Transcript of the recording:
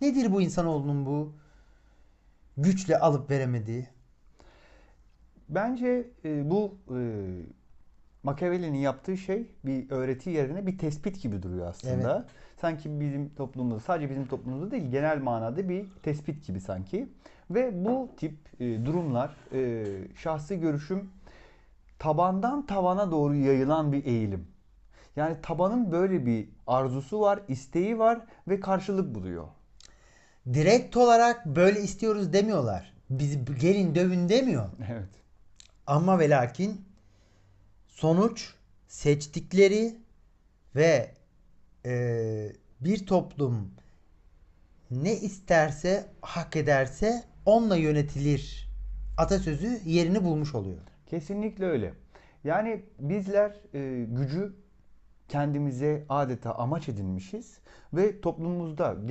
Nedir bu insanoğlunun bu güçle alıp veremediği? Bence e, bu e, Machiavelli'nin yaptığı şey bir öğreti yerine bir tespit gibi duruyor aslında. Sanki bizim toplumumuzda, sadece bizim toplumumuzda değil, genel manada bir tespit gibi sanki. Ve bu tip e, durumlar, e, şahsi görüşüm tabandan tavana doğru yayılan bir eğilim. Yani tabanın böyle bir arzusu var, isteği var ve karşılık buluyor. Direkt olarak böyle istiyoruz demiyorlar. Bizi gelin dövün demiyor. Evet. Ama ve lakin sonuç seçtikleri ve e, bir toplum ne isterse hak ederse onunla yönetilir atasözü yerini bulmuş oluyor. Kesinlikle öyle. Yani bizler e, gücü kendimize adeta amaç edinmişiz ve toplumumuzda genel